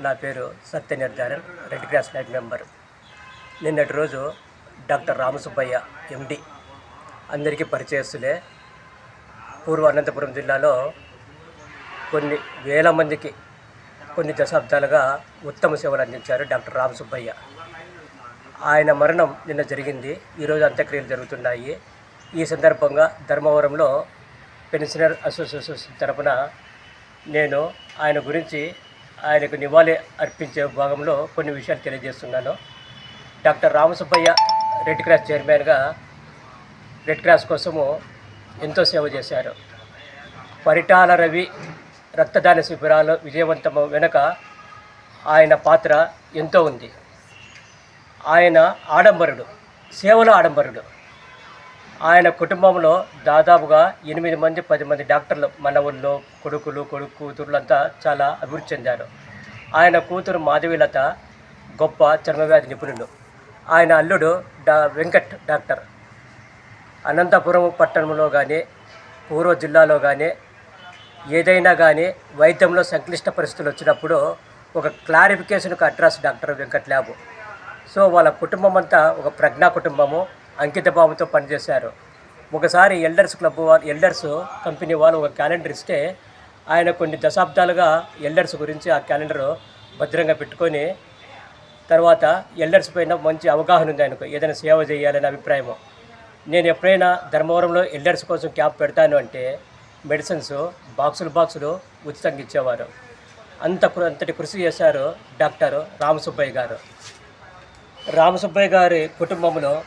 నా పేరు Satya Nirdharan red cross night member. నిన్నటి రోజు డాక్టర్ రామసుబ్బయ్య ఎండి అందరికీ పరిచయస్తులే. పూర్వ అనంతపురం జిల్లాలో కొన్ని వేల మందికి కొన్ని దశాబ్దాలుగా ఉత్తమ సేవలు అందించారు డాక్టర్ రామసుబ్బయ్య. ఆయన మరణం నిన్న జరిగింది. ఈరోజు అంత్యక్రియలు జరుగుతున్నాయి. ఈ సందర్భంగా ధర్మవరంలో పెన్షనర్ అసోసియేషన్ తరపున నేను ఆయన గురించి ఆయనకు నివాళి అర్పించే భాగంలో కొన్ని విషయాలు తెలియజేస్తున్నాను. డాక్టర్ రామసుబ్బయ్య రెడ్ క్రాస్ చైర్మన్గా రెడ్ క్రాస్ కోసము ఎంతో సేవ చేశారు. పరిటాల రవి రక్తదాన శిబిరాలు విజయవంతం వెనుక ఆయన పాత్ర ఎంతో ఉంది. ఆయన ఆడంబరుడు సేవలో ఆడంబరుడు. ఆయన కుటుంబంలో దాదాపుగా ఎనిమిది మంది పది మంది డాక్టర్లు మనవుల్లో కొడుకులు కొడుకు కూతురులంతా చాలా అభివృద్ధి చెందారు. ఆయన కూతురు మాధవీలత గొప్ప చర్మవ్యాధి నిపుణులు. ఆయన అల్లుడు డా వెంకట్ డాక్టర్. అనంతపురం పట్టణంలో కానీ పూర్వ జిల్లాలో కానీ ఏదైనా కానీ వైద్యంలో సంక్లిష్ట పరిస్థితులు వచ్చినప్పుడు ఒక క్లారిఫికేషన్కు address doctor Venkat lab. So వాళ్ళ కుటుంబం అంతా ఒక ప్రజ్ఞా కుటుంబము. అంకిత భావంతో పనిచేశారు. ఒకసారి ఎల్డర్స్ క్లబ్ వాళ్ళు ఎల్డర్స్ కంపెనీ వాళ్ళు ఒక క్యాలెండర్ ఇస్తే ఆయన కొన్ని దశాబ్దాలుగా ఎల్డర్స్ గురించి ఆ క్యాలెండర్ భద్రంగా పెట్టుకొని తర్వాత ఎల్డర్స్ పైన మంచి అవగాహన ఉంది ఆయనకు. ఏదైనా సేవ చేయాలనే అభిప్రాయం. నేను ఎప్పుడైనా ధర్మవరంలో ఎల్డర్స్ కోసం క్యాప్ పెడతాను అంటే మెడిసిన్స్ బాక్సులు బాక్సులు ఉచితంగా ఇచ్చేవారు. అంత అంతటి కృషి చేశారు డాక్టర్ రామసుబ్బయ్య గారు. రామసుబ్బయ్య గారి కుటుంబంలో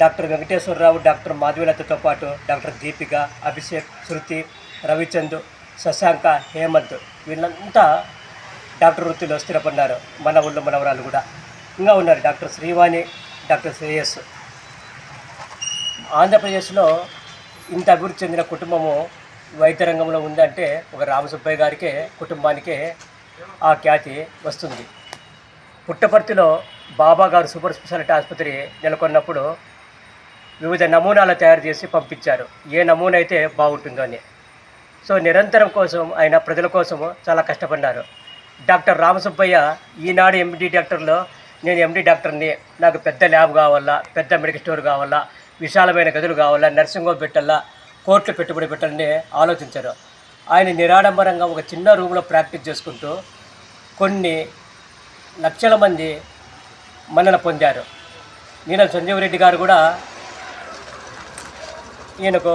డాక్టర్ వెంకటేశ్వరరావు డాక్టర్ మాధవీలతతో పాటు డాక్టర్ దీపిక అభిషేక్ శృతి రవిచంద్ శశాంక హేమంత్ వీళ్ళంతా డాక్టర్ వృత్తిలో స్థిరపడినారు మన ఊళ్ళో మనవరాలు కూడా ఇంకా ఉన్నారు. డాక్టర్ శ్రీవాణి డాక్టర్ శ్రేయస్ ఆంధ్రప్రదేశ్లో ఇంత అభివృద్ధి చెందిన కుటుంబము వైద్య రంగంలో ఉందంటే ఒక రామసుబ్బయ్య గారికే కుటుంబానికే ఆ ఖ్యాతి వస్తుంది. పుట్టపర్తిలో బాబా గారు సూపర్ స్పెషాలిటీ ఆసుపత్రి నెలకొన్నప్పుడు వివిధ నమూనాలు తయారు చేసి పంపించారు. ఏ నమూనా అయితే బాగుంటుందో అని. సో నిరంతరం కోసం ఆయన ప్రజల కోసము చాలా కష్టపడినారు డాక్టర్ రామసుబ్బయ్య ఈనాడు ఎండి డాక్టర్లో నేను ఎండి డాక్టర్ని నాకు పెద్ద ల్యాబ్ కావాలా పెద్ద మెడికల్ స్టోర్ కావాలా విశాలమైన గదులు కావాలా నర్సింగ్ హోమ్ పెట్టాలా కోర్టులు పెట్టుబడి పెట్టాలని ఆలోచించారు. ఆయన నిరాడంబరంగా ఒక చిన్న రూమ్లో ప్రాక్టీస్ చేసుకుంటూ కొన్ని లక్షల మంది మన్నన పొందారు. నీలం సంజీవ్ రెడ్డి గారు కూడా ఈయనకు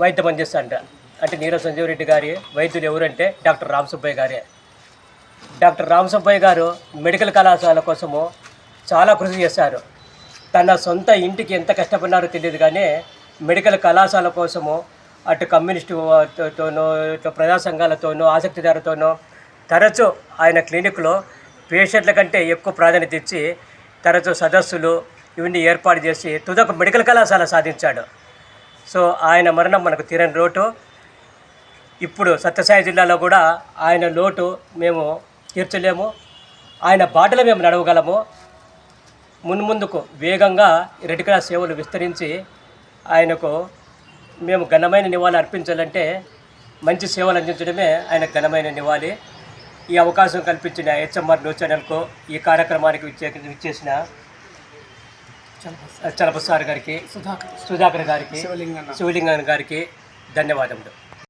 వైద్యం అందిస్తాంట అంటే నీరజ్ సంజీవ్ రెడ్డి గారి వైద్యులు ఎవరంటే డాక్టర్ రామసుబ్బయ్య గారే. డాక్టర్ రామసుబ్బయ్య గారు మెడికల్ కళాశాల కోసము చాలా కృషి చేశారు. తన సొంత ఇంటికి ఎంత కష్టపడినారో తెలియదు కానీ మెడికల్ కళాశాల కోసము అటు కమ్యూనిస్టుతోనూ ఇటు ప్రజా సంఘాలతోనో ఆసక్తిదారుతోనో తరచూ ఆయన క్లినిక్లో పేషెంట్ల కంటే ఎక్కువ ప్రాధాన్యత ఇచ్చి తరచూ సదస్సులు ఇవన్నీ ఏర్పాటు చేసి తుదక మెడికల్ కళాశాల సాధించాడు. సో ఆయన మరణం మనకు తీరని లోటు. ఇప్పుడు సత్యసాయి జిల్లాలో కూడా ఆయన లోటు మేము తీర్చలేము. ఆయన బాటలో మేము నడవగలము. మున్ముందుకు వేగంగా రెడ్ క్రాస్ సేవలు విస్తరించి ఆయనకు మేము ఘనమైన నివాళి అర్పించాలంటే మంచి సేవలు అందించడమే ఆయన ఘనమైన నివాళి. ఈ అవకాశం కల్పించిన హెచ్ఎంఆర్ న్యూస్ ఛానల్కు ఈ కార్యక్రమానికి విచ్చే విచ్చేసిన చలపసార్ గారికి సుధాకర్ గారికి శివలింగన్ గారికి ధన్యవాదములు.